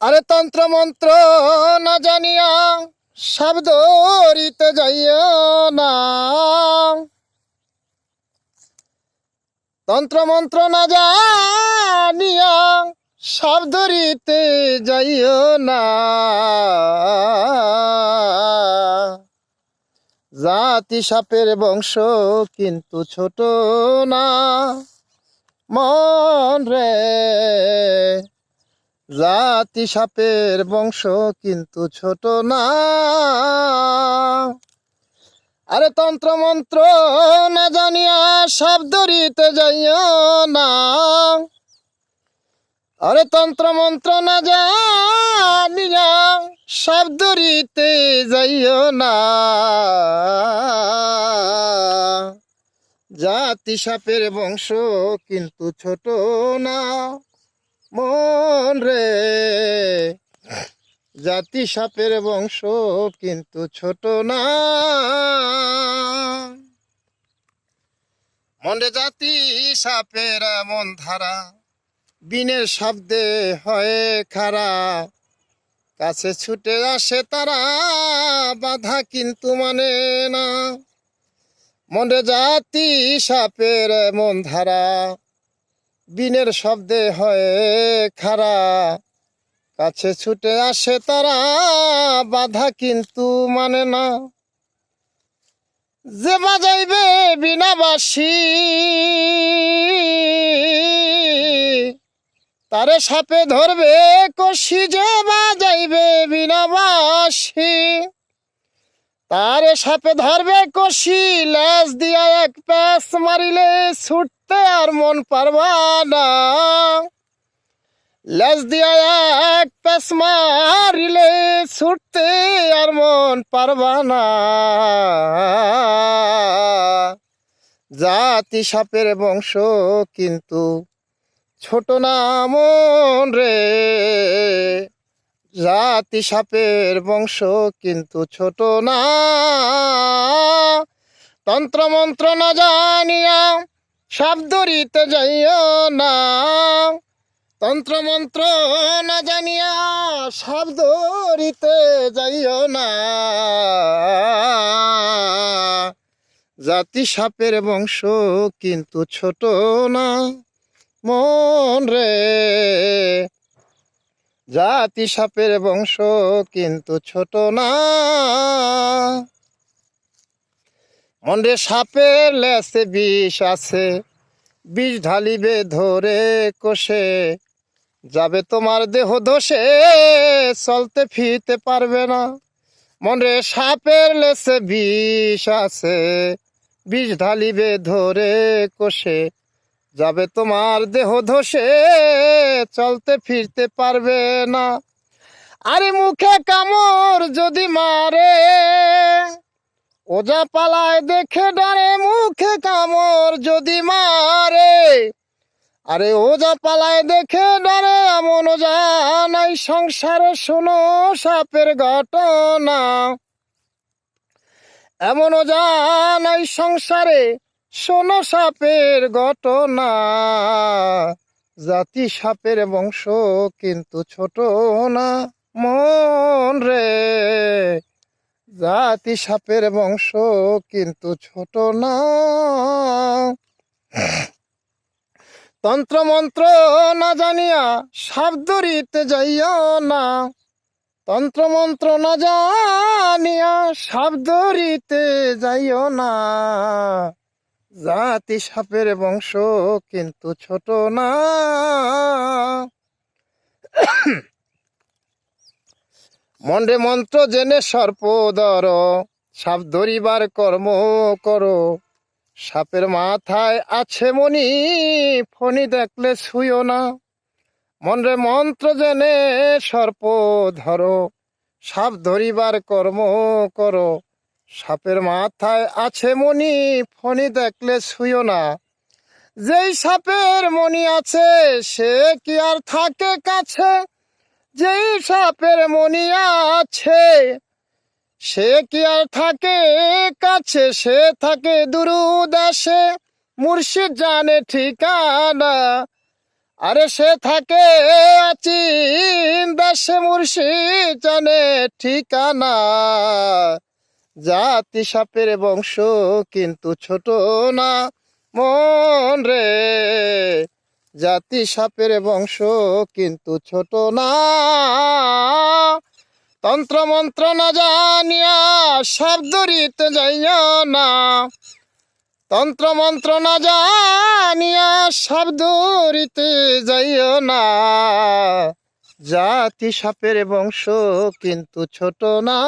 আরে তন্ত্র মন্ত্র না জানিয়া শব্দ রিতে যাইও না। তন্ত্র মন্ত্র না জানিয়া শব্দ যাইও না। জাতি সাপের বংশ কিন্তু ছোট না। মন রে জাতি সাপের বংশ কিন্তু ছোট না। আরে তন্ত্র মন্ত্র না জানিয়া শব্দ রীতে যাইও না। আরে তন্ত্র মন্ত্র না জানিয়া শব্দ রীতে যাইও না। জাতি সাপের বংশ কিন্তু ছোট না। মন রে জাতি সাপের বংশ কিন্তু ছোট না। মনে জাতি সাপের মন ধারা, বিনের শব্দে হয় খারা। কাছে ছুটে আসে তারা, বাধা কিন্তু মানে না। মনে জাতি সাপের মন ধারা বিনের শব্দে হয় খারা কাছে ছুটে আসে তারা, বাধা কিন্তু মানে না। যে বাজাইবে বিনা বাসি তারে সাপে ধরবে কষি যে বাজাইবে বিনা বাসি তারে সাপে ধরবে কষি, লেজ দিয়া এক প্যাস মারিলে ছুটতে আর মন পারবা না। দিয়া এক প্যাস মারিলে ছুটতে আর মন পারবা না। জাতি সাপের বংশ কিন্তু ছোট না মন রে। জাতি সাপের বংশ কিন্তু ছোট না। তন্ত্র মন্ত্র না জানিয়া শব্দ রীতে যাইও না। তন্ত্র মন্ত্র না জানিয়া শব্দ রীতে যাইও না। জাতি সাপের বংশ কিন্তু ছোট না, মন রে। জাতি সাপের বংশ কিন্তু ছোট না। মনে সাপের লেসে বিষ আছে, বিষ ঢালিবে ধরে কষে। যাবে তোমার দেহ দোষে চলতে ফিরতে পারবে না। মনে সাপের লেসে বিষ আছে, বিষ ঢালিবে ধরে কষে। যাবে তোমার দেহ ধসে, চলতে ফিরতে পারবে না। আরে মুখে কামড় যদি মারে ওজা পালায় দেখে ডারে মুখে কামর যদি মারে। আরে ওজা পালায় দেখে ডারে এমন ওজা নাই, সংসারে শোনো সাপের ঘটনা। এমন ওজা নাই, সংসারে শোনো সাপের ঘটনা। জাতি সাপের বংশ কিন্তু ছোট না, মন রে। জাতি সাপের বংশ কিন্তু ছোট না। তন্ত্র মন্ত্র না জানিয়া শব্দ রীতে যাইও না। তন্ত্র মন্ত্র না জানিয়া শব্দ রীতে যাইও না। জাতি সাপের বংশ কিন্তু ছোট না। মন্ডে মন্ত্র জেনে সর্প সর্পদর, সাপ ধরিবার কর্ম করো। সাপের মাথায় আছে মনি ফণি দেখলে ছুঁয়ো না। মন্ডে মন্ত্র জেনে সর্প ধরো সাপ ধরিবার কর্ম করো। সাপের মাথায় আছে মনি ফণি দেখলে ছুঁয়ো না। যেই সাপের মনি আছে, সে কি আর থাকে কাছে? যেই সাপের মনি আছে, সে কি আর থাকে কাছে? সে থাকে দুরু দুরুদাসে, মুর্শিদ জানে ঠিকানা। আরে সে থাকে আচিন দেশে মুর্শিদ জানে ঠিকানা। জাতি সাপের বংশ কিন্তু ছোট না, মন রে। জাতি সাপের বংশ কিন্তু ছোট না। তন্ত্র মন্ত্র না জানিয়া শব্দরিতে যাইয়া না। তন্ত্র মন্ত্র না জানিয়া শব্দরিতে যাইও না। জাতি সাপের বংশ কিন্তু ছোট না।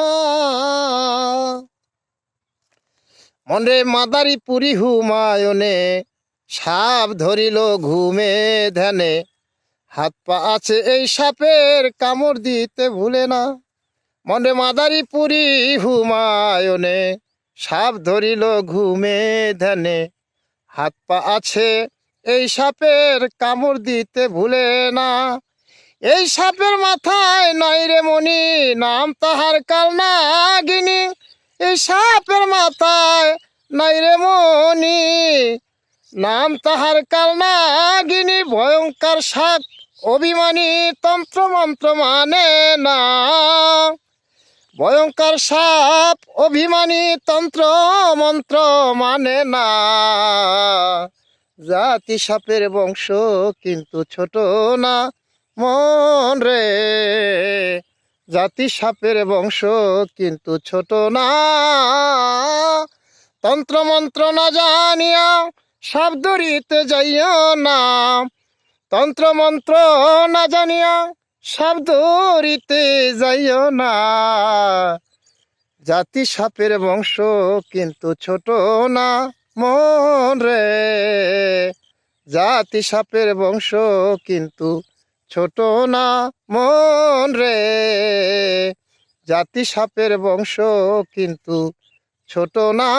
মনে মাদারি পুরি হুমায়নে সাপ ধরিল ঘুমে ধ্যানে। হাত পা আছে এই সাপের, কামড় দিতে ভুলে না। মনে মাদারি পুরি হুমায়নে, সাপ ধরিল ঘুমে ধ্যানে। হাত পা আছে এই সাপের, কামড় দিতে ভুলে না। এই সাপের মাথায় নাই রে মনি নাম তাহার কাল নাগিনী। এই সাপের মাথায় নাই রে মনি নাম তাহার কাল নাগিনী ভয়ঙ্কর সাপ অভিমানী তন্ত্র মন্ত্র মানে না। ভয়ঙ্কর সাপ, অভিমানী তন্ত্র মন্ত্র মানে না। জাতি সাপের বংশ কিন্তু ছোট না, মন রে। জাতি সাপের বংশ কিন্তু ছোট না। তন্ত্র মন্ত্র না জানিয়া শব্দরিতে যাইও না। তন্ত্র মন্ত্র না জানিয়া শব্দরিতে যাইও না। জাতি সাপের বংশ কিন্তু ছোট না মন রে। জাতি সাপের বংশ কিন্তু ছোট না মন রে। জাতি সাপের বংশ কিন্তু ছোট না